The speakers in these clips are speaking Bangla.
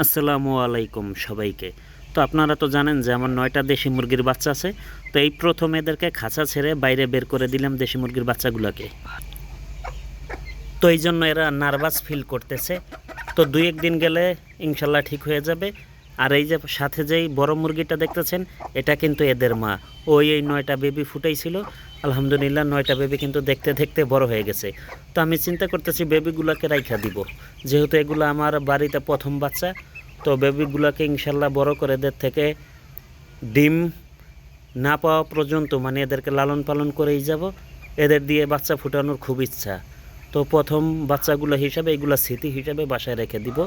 আসসালামু আলাইকুম সবাইকে। তো আপনারা তো জানেন যে আমার নয়টা দেশি মুরগির বাচ্চা আছে। তো এই প্রথম এদেরকে খাঁচা ছেড়ে বাইরে বের করে দিলাম দেশি মুরগির বাচ্চাগুলোকে। তো এই জন্য এরা নার্ভাস ফিল করতেছে। তো দুই একদিন গেলে ইনশাল্লাহ ঠিক হয়ে যাবে। আর এই যে সাথে যেই বড় মুরগিটা দেখতেছেন, এটা কিন্তু এদের মা। ওই, এই নয়টা বেবি ফুটাইছিল। আলহামদুলিল্লাহ নয়টা বেবি কিন্তু দেখতে দেখতে বড় হয়ে গেছে। তো আমি চিন্তা করতেছি বেবিগুলোকে রাইখা দিব। যেহেতু এগুলো আমার বাড়িতে প্রথম বাচ্চা, তো বেবিগুলোকে ইনশাল্লাহ বড় করে এদের থেকে ডিম না পাওয়া পর্যন্ত মানে এদেরকে লালন পালন করেই যাব। এদের দিয়ে বাচ্চা ফুটানোর খুব ইচ্ছা। তো প্রথম বাচ্চাগুলো হিসাবে এগুলো স্মৃতি হিসাবে বাসায় রেখে দিব।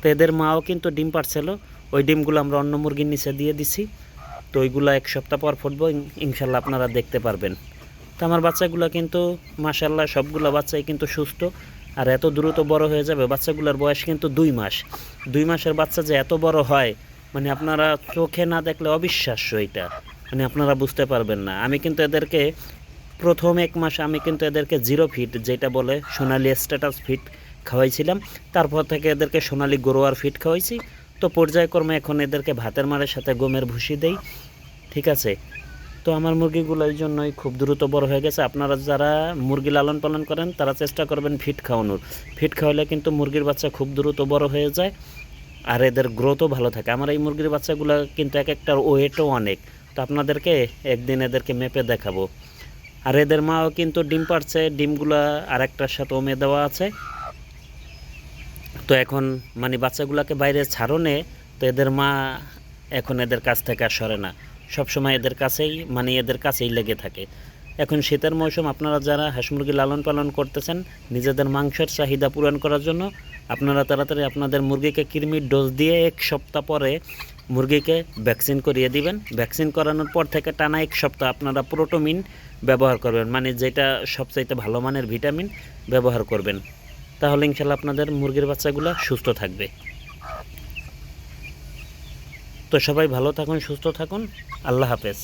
তো এদের মাও কিন্তু ডিম পারছিল। ওই ডিমগুলো আমরা অন্য মুরগির নিচে দিয়ে দিছি। তো ওইগুলো এক সপ্তাহ পর ফুটবো ইনশাল্লাহ আপনারা দেখতে পারবেন। তো আমার বাচ্চাগুলো কিন্তু মাসাল্লাহ সবগুলো বাচ্চাই কিন্তু সুস্থ। আর এত দ্রুত বড় হয়ে যাবে, বাচ্চাগুলোর বয়স কিন্তু দুই মাস। দুই মাসের বাচ্চা যে এত বড় হয় মানে আপনারা চোখে না দেখলে অবিশ্বাস্য এটা। মানে আপনারা বুঝতে পারবেন না। আমি কিন্তু এদেরকে, প্রথম এক মাস আমি কিন্তু এদেরকে জিরো ফিট যেটা বলে সোনালি স্ট্যাটাস ফিট খাওয়াইছিলাম। তারপর থেকে এদেরকে সোনালি গরোয়ার ফিট খাওয়াইছি। তো পর্যায়ক্রমে এখন এদেরকে ভাতের মারের সাথে গমের ভুসি দেই। ঠিক আছে? তো আমার মুরগিগুলো এই জন্যই খুব দ্রুত বড় হয়ে গেছে। আপনারা যারা মুরগি লালন পালন করেন, তারা চেষ্টা করবেন ফিট খাওয়ানোর। ফিট খাওয়ালে কিন্তু মুরগির বাচ্চা খুব দ্রুত বড় হয়ে যায় আর এদের গ্রোথও ভালো থাকে। আমার এই মুরগির বাচ্চাগুলো কিন্তু এক একটার ওয়েটও অনেক। তো আপনাদেরকে একদিন এদেরকে মেপে দেখাবো। আর এদের মাও কিন্তু ডিম পারছে ডিমগুলা আর একটার সাথে ওমে দেওয়া আছে। তো এখন মানে বাচ্চাগুলোকে বাইরে ছাড়নে, তো এদের মা এখন এদের কাছ থেকে আর সরে না। সবসময় এদের কাছেই মানে এদের কাছেই লেগে থাকে। এখন শীতের মৌসুম, আপনারা যারা হাঁস মুরগি লালন পালন করতেছেন, নিজেদের মাংসের চাহিদা পূরণ করার জন্য আপনারা তাড়াতাড়ি আপনাদের মুরগিকে কৃমির ডোজ দিয়ে এক সপ্তাহ পরে মুরগিকে ভ্যাকসিন করিয়ে দিবেন। ভ্যাকসিন করানোর পর থেকে টানা এক সপ্তাহ আপনারা প্রোটোমিন ব্যবহার করবেন মানে যেটা সবচাইতে ভালো মানের ভিটামিন ব্যবহার করবেন। তাহলে ইনশাল্লাহ আপনাদের মুরগির বাচ্চাগুলো সুস্থ থাকবে। তো সবাই ভালো থাকুন, সুস্থ থাকুন। আল্লাহ হাফেজ।